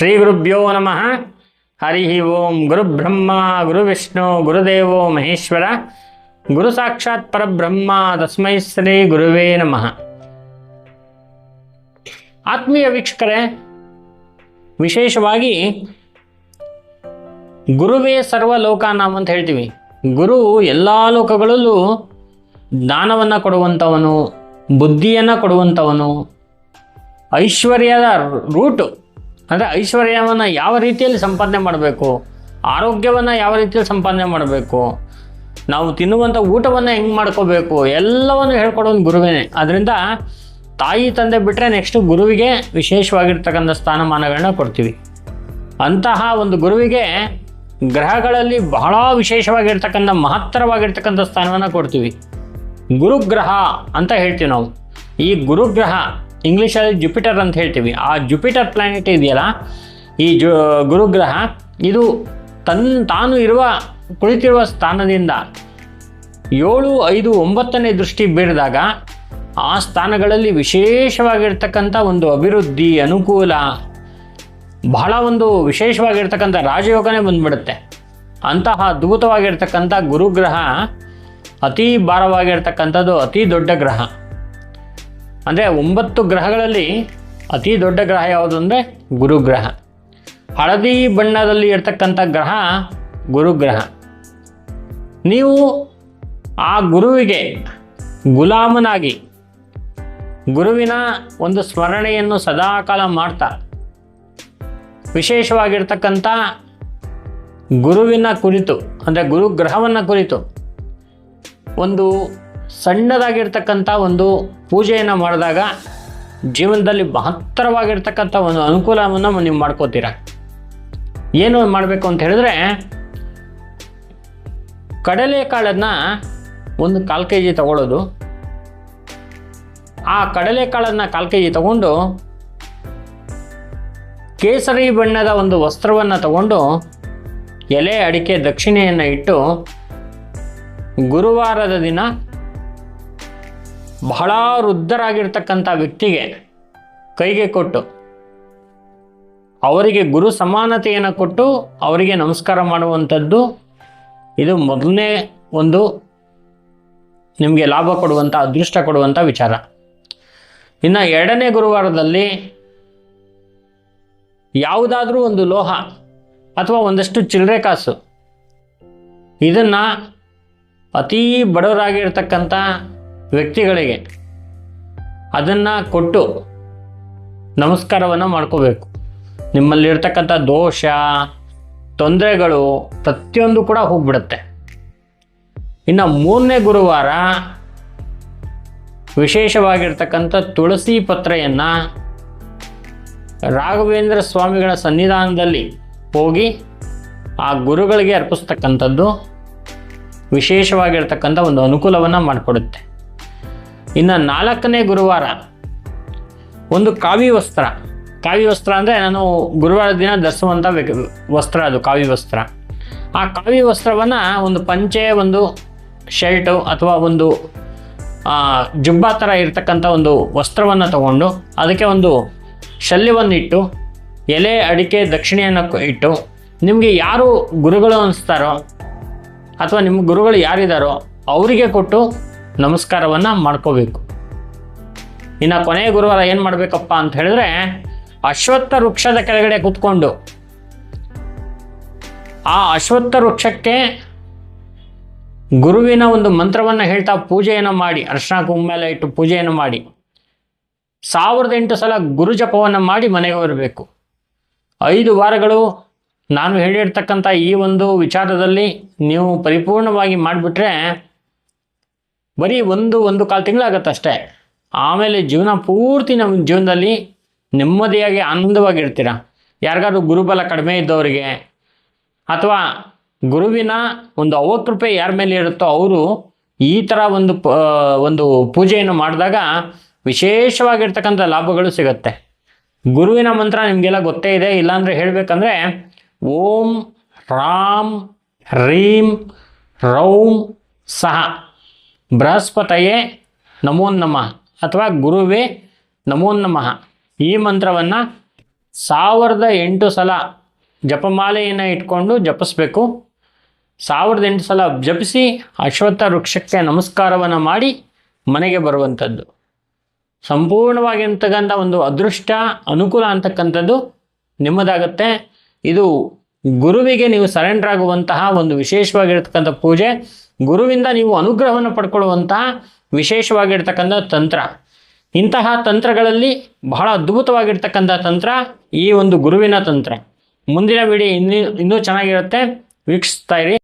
ಶ್ರೀ ಗುರುಭ್ಯೋ ನಮಃ. ಹರಿ ಓಂ ಗುರುಬ್ರಹ್ಮ ಗುರುವಿಷ್ಣು ಗುರುದೇವೋ ಮಹೇಶ್ವರ. ಗುರು ಸಾಕ್ಷಾತ್ ಪರಬ್ರಹ್ಮ, ತಸ್ಮೈ ಶ್ರೀ ಗುರುವೇ ನಮಃ. ಆತ್ಮೀಯ ವೀಕ್ಷಕರೇ, ವಿಶೇಷವಾಗಿ ಗುರುವೇ ಸರ್ವ ನಾವು ಅಂತ ಹೇಳ್ತೀವಿ. ಗುರು ಎಲ್ಲ ಲೋಕಗಳಲ್ಲೂ ಜ್ಞಾನವನ್ನು ಕೊಡುವಂಥವನು, ಬುದ್ಧಿಯನ್ನು ಕೊಡುವಂಥವನು, ಐಶ್ವರ್ಯದ ರೂಟು. ಅಂದರೆ ಐಶ್ವರ್ಯವನ್ನು ಯಾವ ರೀತಿಯಲ್ಲಿ ಸಂಪಾದನೆ ಮಾಡಬೇಕು? ಆರೋಗ್ಯವನ್ನು ಯಾವ ರೀತಿಯಲ್ಲಿ ಸಂಪಾದನೆ ಮಾಡಬೇಕು? ನಾವು ತಿನ್ನುವಂಥ ಊಟವನ್ನು ಹೆಂಗೆ ಮಾಡ್ಕೋಬೇಕು? ಎಲ್ಲವನ್ನು ಹೇಳ್ಕೊಡೋದು ಗುರುವೇನೆ. ಅದರಿಂದ ತಾಯಿ ತಂದೆ ಬಿಟ್ಟರೆ ನೆಕ್ಸ್ಟ್ ಗುರುವಿಗೆ ವಿಶೇಷವಾಗಿರ್ತಕ್ಕಂಥ ಸ್ಥಾನಮಾನಗಳನ್ನ ಕೊಡ್ತೀವಿ. ಅಂತಹ ಒಂದು ಗುರುವಿಗೆ ಗ್ರಹಗಳಲ್ಲಿ ಬಹಳ ವಿಶೇಷವಾಗಿರ್ತಕ್ಕಂಥ ಮಹತ್ತರವಾಗಿರ್ತಕ್ಕಂಥ ಸ್ಥಾನವನ್ನು ಕೊಡ್ತೀವಿ. ಗುರುಗ್ರಹ ಅಂತ ಹೇಳ್ತೀವಿ ನಾವು. ಈ ಗುರುಗ್ರಹ ಇಂಗ್ಲೀಷಲ್ಲಿ ಜುಪಿಟರ್ ಅಂತ ಹೇಳ್ತೀವಿ. ಆ ಜುಪಿಟರ್ ಪ್ಲಾನೆಟ್ ಇದೆಯಲ್ಲ, ಈ ಜು, ಗುರುಗ್ರಹ, ಇದು ತನ್, ತಾನು ಇರುವ, ಕುಳಿತಿರುವ ಸ್ಥಾನದಿಂದ ಏಳು, ಐದು, ಒಂಬತ್ತನೇ ದೃಷ್ಟಿ ಬೀರಿದಾಗ ಆ ಸ್ಥಾನಗಳಲ್ಲಿ ವಿಶೇಷವಾಗಿರ್ತಕ್ಕಂಥ ಒಂದು ಅಭಿವೃದ್ಧಿ ಅನುಕೂಲ, ಬಹಳ ಒಂದು ವಿಶೇಷವಾಗಿರ್ತಕ್ಕಂಥ ರಾಜಯೋಗನೇ ಬಂದ್ಬಿಡುತ್ತೆ. ಅಂತಹ ಅದ್ಭುತವಾಗಿರ್ತಕ್ಕಂಥ ಗುರುಗ್ರಹ ಅತಿ ಭಾರವಾಗಿರ್ತಕ್ಕಂಥದ್ದು ಅತಿ ದೊಡ್ಡ ಗ್ರಹ. ಅಂದರೆ ಒಂಬತ್ತು ಗ್ರಹಗಳಲ್ಲಿ ಅತಿ ದೊಡ್ಡ ಗ್ರಹ ಯಾವುದು ಅಂದರೆ ಗುರುಗ್ರಹ. ಹಳದಿ ಬಣ್ಣದಲ್ಲಿ ಇರ್ತಕ್ಕಂಥ ಗ್ರಹ ಗುರುಗ್ರಹ. ನೀವು ಆ ಗುರುವಿಗೆ ಗುಲಾಮನಾಗಿ ಗುರುವಿನ ಒಂದು ಸ್ಮರಣೆಯನ್ನು ಸದಾಕಾಲ ಮಾಡ್ತಾ ವಿಶೇಷವಾಗಿರ್ತಕ್ಕಂಥ ಗುರುವಿನ ಕುರಿತು ಅಂದರೆ ಗುರುಗ್ರಹವನ್ನು ಕುರಿತು ಒಂದು ಸಣ್ಣದಾಗಿರ್ತಕ್ಕಂಥ ಒಂದು ಪೂಜೆಯನ್ನು ಮಾಡಿದಾಗ ಜೀವನದಲ್ಲಿ ಮಹತ್ತರವಾಗಿರ್ತಕ್ಕಂಥ ಒಂದು ಅನುಕೂಲವನ್ನು ನೀವು ಮಾಡ್ಕೋತೀರ. ಏನು ಮಾಡಬೇಕು ಅಂತ ಹೇಳಿದ್ರೆ, ಕಡಲೆಕಾಳನ್ನು ಒಂದು ಕಾಲು ಕೆ ಜಿ ತಗೊಳ್ಳೋದು. ಆ ಕಡಲೆಕಾಳನ್ನು ಕಾಲು ಕೆ ಜಿ ತಗೊಂಡು ಕೇಸರಿ ಬಣ್ಣದ ಒಂದು ವಸ್ತ್ರವನ್ನು ತಗೊಂಡು ಎಲೆ ಅಡಿಕೆ ದಕ್ಷಿಣೆಯನ್ನು ಇಟ್ಟು ಗುರುವಾರದ ದಿನ ಬಹಳ ವೃದ್ಧರಾಗಿರ್ತಕ್ಕಂಥ ವ್ಯಕ್ತಿಗೆ ಕೈಗೆ ಕೊಟ್ಟು, ಅವರಿಗೆ ಗುರು ಸಮಾನತೆಯನ್ನು ಕೊಟ್ಟು ಅವರಿಗೆ ನಮಸ್ಕಾರ ಮಾಡುವಂಥದ್ದು ಇದು ಮೊದಲನೇ ಒಂದು ನಿಮಗೆ ಲಾಭ ಕೊಡುವಂಥ, ಅದೃಷ್ಟ ಕೊಡುವಂಥ ವಿಚಾರ. ಇನ್ನು ಎರಡನೇ ಗುರುವಾರದಲ್ಲಿ ಯಾವುದಾದ್ರೂ ಒಂದು ಲೋಹ ಅಥವಾ ಒಂದಷ್ಟು ಚಿಲ್ಲರೆ ಕಾಸು, ಇದನ್ನು ಅತೀ ಬಡವರಾಗಿರ್ತಕ್ಕಂಥ ವ್ಯಕ್ತಿಗಳಿಗೆ ಅದನ್ನು ಕೊಟ್ಟು ನಮಸ್ಕಾರವನ್ನು ಮಾಡ್ಕೋಬೇಕು. ನಿಮ್ಮಲ್ಲಿರ್ತಕ್ಕಂಥ ದೋಷ, ತೊಂದರೆಗಳು ಪ್ರತಿಯೊಂದು ಕೂಡ ಹೋಗ್ಬಿಡುತ್ತೆ. ಇನ್ನು ಮೂರನೇ ಗುರುವಾರ ವಿಶೇಷವಾಗಿರ್ತಕ್ಕಂಥ ತುಳಸಿ ಪತ್ರೆಯನ್ನು ರಾಘವೇಂದ್ರ ಸ್ವಾಮಿಗಳ ಸನ್ನಿಧಾನದಲ್ಲಿ ಹೋಗಿ ಆ ಗುರುಗಳಿಗೆ ಅರ್ಪಿಸ್ತಕ್ಕಂಥದ್ದು ವಿಶೇಷವಾಗಿರ್ತಕ್ಕಂಥ ಒಂದು ಅನುಕೂಲವನ್ನು ಮಾಡಿಕೊಡುತ್ತೆ. ಇನ್ನು ನಾಲ್ಕನೇ ಗುರುವಾರ ಒಂದು ಕಾವಿ ವಸ್ತ್ರ. ಕಾವಿ ವಸ್ತ್ರ ಅಂದರೆ ನಾನು ಗುರುವಾರ ದಿನ ಧರಿಸುವಂಥ ವಸ್ತ್ರ ಅದು ಕಾವಿ ವಸ್ತ್ರ. ಆ ಕಾವಿ ವಸ್ತ್ರವನ್ನು ಒಂದು ಪಂಚೆ, ಒಂದು ಶರ್ಟು ಅಥವಾ ಒಂದು ಜುಬ್ಬಾ ಥರ ಇರತಕ್ಕಂಥ ಒಂದು ವಸ್ತ್ರವನ್ನು ತಗೊಂಡು ಅದಕ್ಕೆ ಒಂದು ಶಲ್ಯವನ್ನು ಇಟ್ಟು ಎಲೆ, ಅಡಿಕೆ, ದಕ್ಷಿಣೆಯನ್ನು ಇಟ್ಟು ನಿಮಗೆ ಯಾರು ಗುರುಗಳು ಅನಿಸ್ತಾರೋ ಅಥವಾ ನಿಮ್ಮ ಗುರುಗಳು ಯಾರಿದ್ದಾರೋ ಅವರಿಗೆ ಕೊಟ್ಟು ನಮಸ್ಕಾರವನ್ನು ಮಾಡ್ಕೋಬೇಕು. ಇನ್ನು ಕೊನೆಯ ಗುರುವಾರ ಏನು ಮಾಡಬೇಕಪ್ಪ ಅಂತ ಹೇಳಿದ್ರೆ, ಅಶ್ವತ್ಥ ವೃಕ್ಷದ ಕೆಳಗಡೆ ಕೂತ್ಕೊಂಡು, ಆ ಅಶ್ವತ್ಥ ವೃಕ್ಷಕ್ಕೆ ಗುರುವಿನ ಒಂದು ಮಂತ್ರವನ್ನು ಹೇಳ್ತಾ ಪೂಜೆಯನ್ನು ಮಾಡಿ, ಅರ್ಶನ ಕುಂಭ ಇಟ್ಟು ಪೂಜೆಯನ್ನು ಮಾಡಿ, ಸಾವಿರದ ಎಂಟು ಸಲ ಗುರು ಜಪವನ್ನು ಮಾಡಿ ಮನೆಗೆ ಬರಬೇಕು. ಐದು ವಾರಗಳು ನಾನು ಹೇಳಿರ್ತಕ್ಕಂಥ ಈ ಒಂದು ವಿಚಾರದಲ್ಲಿ ನೀವು ಪರಿಪೂರ್ಣವಾಗಿ ಮಾಡಿಬಿಟ್ರೆ ಬರೀ ಒಂದು ಒಂದು ಕಾಲು ತಿಂಗಳಾಗತ್ತೆ ಅಷ್ಟೇ. ಆಮೇಲೆ ಜೀವನ ಪೂರ್ತಿ ನಮ್ಮ ಜೀವನದಲ್ಲಿ ನೆಮ್ಮದಿಯಾಗಿ ಆನಂದವಾಗಿರ್ತೀರ? ಯಾರಿಗಾದ್ರೂ ಗುರುಬಲ ಕಡಿಮೆ ಇದ್ದವರಿಗೆ, ಅಥವಾ ಗುರುವಿನ ಒಂದು ಅವಕೃಪೆ ಯಾರ ಮೇಲೆ ಇರುತ್ತೋ ಅವರು ಈ ಥರ ಒಂದು ಒಂದು ಪೂಜೆಯನ್ನು ಮಾಡಿದಾಗ ವಿಶೇಷವಾಗಿರ್ತಕ್ಕಂಥ ಲಾಭಗಳು ಸಿಗುತ್ತೆ. ಗುರುವಿನ ಮಂತ್ರ ನಿಮಗೆಲ್ಲ ಗೊತ್ತೇ ಇದೆ. ಇಲ್ಲಾಂದರೆ ಹೇಳಬೇಕಂದ್ರೆ ಓಂ, ರಾಮ್ ರೀಂ ರೌಂ, ಸಹ. ಬೃಹಸ್ಪತಯೇ ನಮೋ ನಮಃ ಅಥವಾ ಗುರುವೇ ನಮೋನ್ನಮಃ. ನಮಃ ಈ ಮಂತ್ರವನ್ನು ಸಾವಿರದ ಎಂಟು ಸಲ ಜಪಮಾಲೆಯನ್ನು ಇಟ್ಕೊಂಡು ಜಪಿಸ್ಬೇಕು. ಸಾವಿರದ ಎಂಟು ಸಲ ಜಪಿಸಿ ಅಶ್ವತ್ಥ ವೃಕ್ಷಕ್ಕೆ ನಮಸ್ಕಾರವನ್ನು ಮಾಡಿ ಮನೆಗೆ ಬರುವಂಥದ್ದು. ಸಂಪೂರ್ಣವಾಗಿರ್ತಕ್ಕಂಥ ಒಂದು ಅದೃಷ್ಟ, ಅನುಕೂಲ ಅಂತಕ್ಕಂಥದ್ದು ನಿಮ್ಮದಾಗತ್ತೆ. ಇದು ಗುರುವಿಗೆ ನೀವು ಸರೆಂಡರ್ ಆಗುವಂತಹ ಒಂದು ವಿಶೇಷವಾಗಿರತಕ್ಕಂಥ ಪೂಜೆ. ಗುರುವಿಂದ ನೀವು ಅನುಗ್ರಹವನ್ನು ಪಡ್ಕೊಳ್ಳುವಂಥ ವಿಶೇಷವಾಗಿರ್ತಕ್ಕಂಥ ತಂತ್ರ. ಇಂತಹ ತಂತ್ರಗಳಲ್ಲಿ ಬಹಳ ಅದ್ಭುತವಾಗಿರ್ತಕ್ಕಂಥ ತಂತ್ರ ಈ ಒಂದು ಗುರುವಿನ ತಂತ್ರ. ಮುಂದಿನ ವಿಡಿಯೋ ಇನ್ನೂ ಇನ್ನೂ ಚೆನ್ನಾಗಿರುತ್ತೆ. ವೀಕ್ಷಿಸ್ತಾ ಇರಿ.